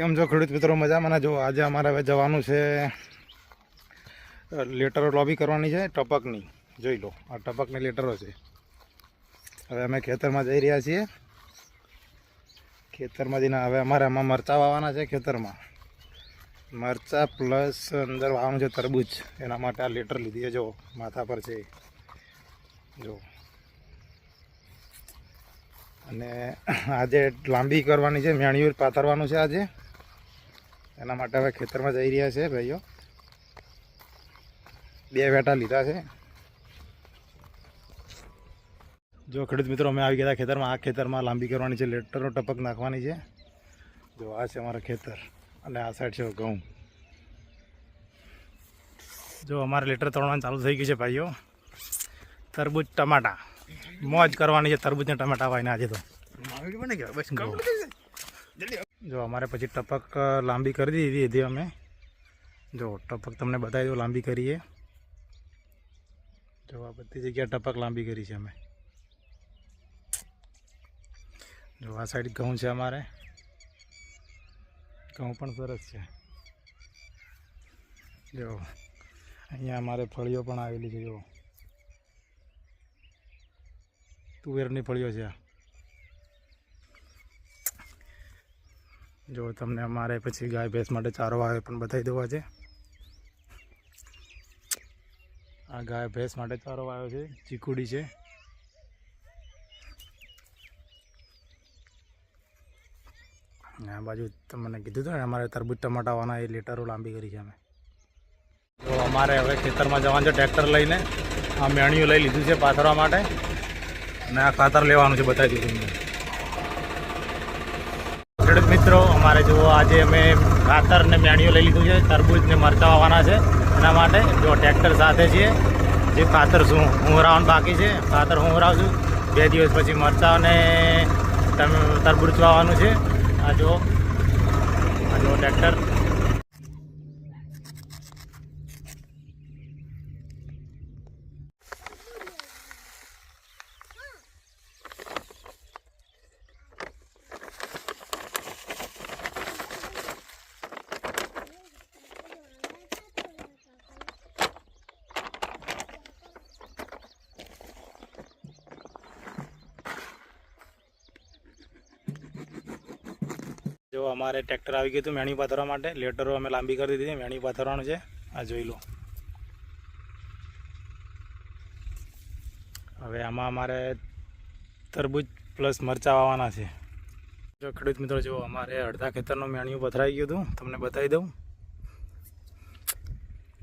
કેમ છો ખેડૂત મિત્રો મજામાં જો આજે અમારે હવે જવાનું છે લેટરો લોબી કરવાની છે ટપકની. જોઈ લો, આ ટપકની લેટરો છે. હવે અમે ખેતરમાં જઈ રહ્યા છીએ. ખેતરમાં જઈને હવે અમારે આમાં મરચાં વાવવાના છે ખેતરમાં. મરચાં પ્લસ અંદર વાવવાનું છે તરબૂચ. એના માટે આ લેટર લીધી છે, જો, માથા પર છે. જો. અને આજે લાંબી કરવાની છે મેણિયું પાથરવાનું છે આજે. એના માટે હવે ખેતરમાં જઈ રહ્યા છે ભાઈઓ. બે વેટા લીધા છે. જો ખેડૂત મિત્રો અમે આવી ગયા ખેતરમાં. આ ખેતરમાં લાંબી કરવાની છે લેટરો ટપક નાખવાની છે. જો આ છે અમારા ખેતર અને આ સાઈડ છે ઘઉં. જો અમારે લેટર તોડવાનું ચાલુ થઈ ગયું છે ભાઈઓ. તરબૂચ ટમાટા. મોજ કરવાની છે તરબૂચ ને ટમાટા વાઈને આજે તો. જો અમારે પછી ટપક લાંબી કરી દીધી હતી અમે. જો ટપક તમને બતાવી દો લાંબી કરીએ. જો આ બધી જગ્યાએ ટપક લાંબી કરી છે અમે. જો આ સાઈડ ઘઉં છે અમારે. ઘઉં પણ સરસ છે. જો અહીંયા અમારે ફળીઓ પણ આવેલી છે, જો. તુવેરની ફળીઓ છે આ. જો તમને અમારે પછી ગાય ભેંસ માટે ચારો આવે પણ બતાવી દેવા છે. આ ગાય ભેંસ માટે ચારો આવ્યો છે. ચીકુડી છે. આ બાજુ તમને કીધું હતું ને, અમારે તરબૂજ ટમાટાવાના એ લેટરો લાંબી કરી છે અમે. તો અમારે હવે ખેતરમાં જવાનું છે ટ્રેક્ટર લઈને. આ મેણિયું લઈ લીધું છે પાથરવા માટે. અને આ ખાતર લેવાનું છે, બતાવી દીધું મિત્રો અમારે જુઓ, આજે અમે ખાતર ને મેણિયું લઈ લીધું છે તરબૂજ ને મરચાં આવવાના છે. એના માટે જો ટ્રેક્ટર સાથે છીએ, જે ખાતર શું હુંવરાવાનું બાકી છે, ખાતર હુંવરાવશું બે દિવસ પછી મરચાં અને તરબૂચ વાવવાનું છે. આ જો આ જો ટ્રેક્ટર. જો અમારે ટ્રેક્ટર આવી ગયું હતું મેણી પાથરવા માટે, લેટરો અમે લાંબી કરી દીધી. મેણી પાથરવાનું છે. આ જોઈ લો. હવે આમાં અમારે તરબૂચ પ્લસ મરચાં વાવવાના છે. જો ખેડૂત મિત્રો, જો અમારે અડધા ખેતરનું મેણિયું પથરાઈ ગયું હતું, તમને બતાવી દઉં.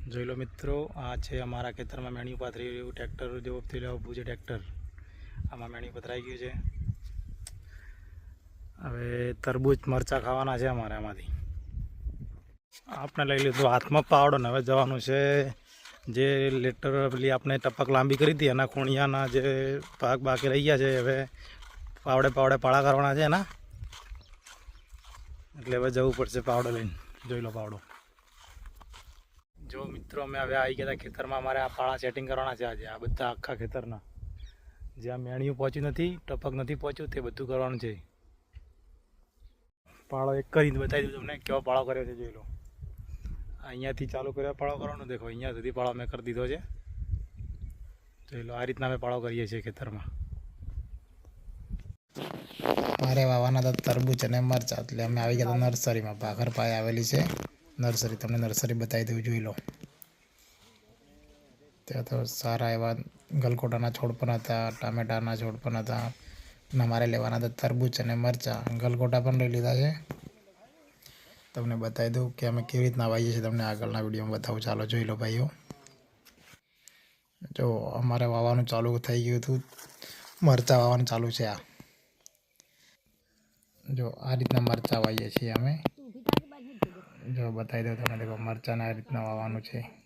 જોઈ લો મિત્રો, આ છે અમારા ખેતરમાં મેણિયું પાથરી રહ્યું ટ્રેક્ટર રહ્યો ઊભું છે ટ્રેક્ટર. આમાં મેણિયું પથરાઈ ગયું છે. હવે તરબૂચ મરચાં ખાવાના છે અમારે આમાંથી. આપણે લઈ લીધું હાથમાં પાવડો ને હવે જવાનું છે જે લેટર પેલી આપણે ટપક લાંબી કરી હતી, એના ખૂણિયાના જે પાક બાકી રહી ગયા છે, હવે પાવડે પાવડે પાળા કરવાના છે એના. એટલે હવે જવું પડશે પાવડો લઈને. જોઈ લો પાવડો. જો મિત્રો, અમે હવે આવી ગયા ખેતરમાં. અમારે આ પાળા સેટિંગ કરવાના છે આજે, આ બધા આખા ખેતરના. જ્યાં મેણિયું પહોંચ્યું નથી, ટપક નથી પહોંચ્યું, તે બધું કરવાનું છે. પાળો એક કરીને બતાવી દઉં તમને. કેવો પાળો કર્યો છે જોઈ લો. અહીંયાથી ચાલુ કર્યો પાળો કરવાનો. દેખો, અહીંયા સુધી પાળો મેં કરી દીધો છે. જોઈ લો, આ રીતના અમે પાળો કરીએ છીએ ખેતરમાં. મારે વાવાના હતા તરબૂચ અને મરચાં એટલે અમે આવી ગયા હતા નર્સરીમાં. ભાખર પાય આવેલી છે. નર્સરી તમને નર્સરી બતાવી દઉં જોઈ લો. ત્યાં તો સારા એવા ગલકોટાના છોડ પણ હતા, ટામેટાના છોડ પણ હતા. મારે લેવાના હતા તરબૂચ અને મરચાં. ગલગોટા પણ લઈ લીધા છે. તમને બતાવી દઉં કે અમે કેવી રીતના વાવીએ છીએ. તમને આગળના વિડીયોમાં બતાવું. ચાલો, જોઈ લો ભાઈઓ. જો, અમારે વાવવાનું ચાલુ થઈ ગયું હતું. મરચાં વાવવાનું ચાલુ છે આ. જો, આ રીતના મરચાં વાવીએ છીએ અમે. જો, બતાવી દઉં તમે દેખો મરચાંને આ રીતના વાવવાનું છે.